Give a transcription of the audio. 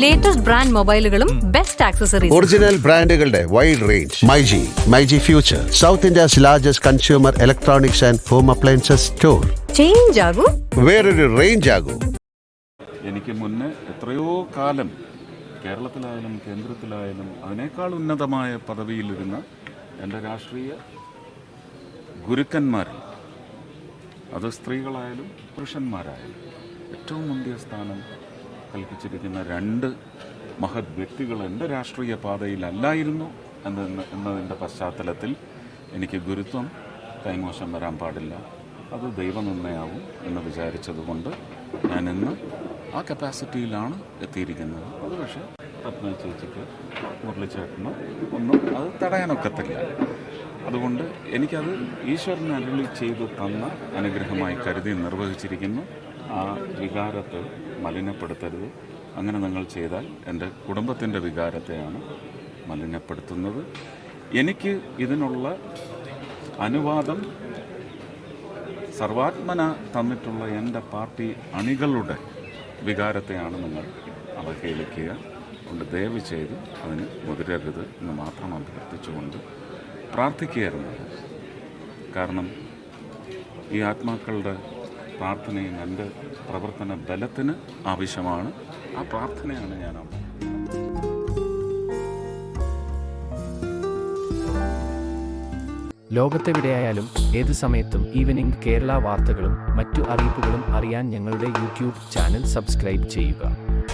Latest brand മൊബൈലുകളും best accessories original ബ്രാൻഡുകളുടെ wide range myG myG future south India's largest consumer electronics and home appliances store change ആകൂ. വേറൊരു range ആകൂ. എനിക്ക് മുന്നേ എത്രയോ കാലം കേരളത്തിലായാലും കേന്ദ്രത്തിലായാലും അതിനേക്കാൾ ഉന്നതമായ പദവിയിലിരുന്ന എന്റെ രാഷ്ട്രീയ ഗുരുക്കന്മാരിൽ അത് സ്ത്രീകളായാലും പുരുഷന്മാരായാലും ഏറ്റവും മുന്തിയ സ്ഥാനം കൽപ്പിച്ചിരിക്കുന്ന രണ്ട് മഹത് വ്യക്തികൾ എന്റെ രാഷ്ട്രീയ പാതയിലല്ലായിരുന്നു എന്ന എന്നതിന്റെ പശ്ചാത്തലത്തിൽ എനിക്ക് ഗുരുത്വം കൈമോശം വരാൻ പാടില്ല. അത് ദൈവനിന്നയാവും എന്ന് വിചാരിച്ചതുകൊണ്ട് ഞാൻ ഇന്ന് ആ കപ്പാസിറ്റിയിലാണ് എത്തിയിരിക്കുന്നത്. അത് പക്ഷേ പത്മ ചേച്ചിക്ക് മുരളിച്ചേട്ടന് ഒന്നും അത് തടയാനൊക്കത്തില്ല. അതുകൊണ്ട് എനിക്കത് ഈശ്വരൻ ചെയ്തു തന്ന അനുഗ്രഹമായി കരുതി നിർവഹിച്ചിരിക്കുന്നു. ആ വികാരത്തെ മലിനപ്പെടുത്തരുത്. അങ്ങനെ നിങ്ങൾ ചെയ്താൽ എന്റെ കുടുംബത്തിന്റെ വികാരത്തെയാണ് മലിനപ്പെടുത്തുന്നത്. എനിക്ക് ഇതിനുള്ള അനുവാദം സർവാത്മന തന്നിട്ടുള്ള എന്റെ പാർട്ടി അണികളുടെ വികാരത്തെയാണ് നിങ്ങൾ അവഹേളിക്കുക. അതുകൊണ്ട് ദയവ് ചെയ്ത് അതിന് മുതിരരുത് എന്ന് മാത്രം അഭ്യർത്ഥിച്ചുകൊണ്ട് പ്രാർത്ഥിക്കുകയായിരുന്നു. കാരണം ഈ ആത്മാക്കളുടെ പ്രാർത്ഥനയും എന്റെ പ്രവർത്തന ബലത്തിന് ആവശ്യമാണ്. ആ പ്രാർത്ഥനയാണ് ഞാൻ അവിടെ ലോകത്തെവിടെയായാലും ഏത് സമയത്തും ഈവനിംഗ് കേരള വാർത്തകളും മറ്റു അറിയിപ്പുകളും അറിയാൻ ഞങ്ങളുടെ യൂട്യൂബ് ചാനൽ സബ്സ്ക്രൈബ് ചെയ്യുക.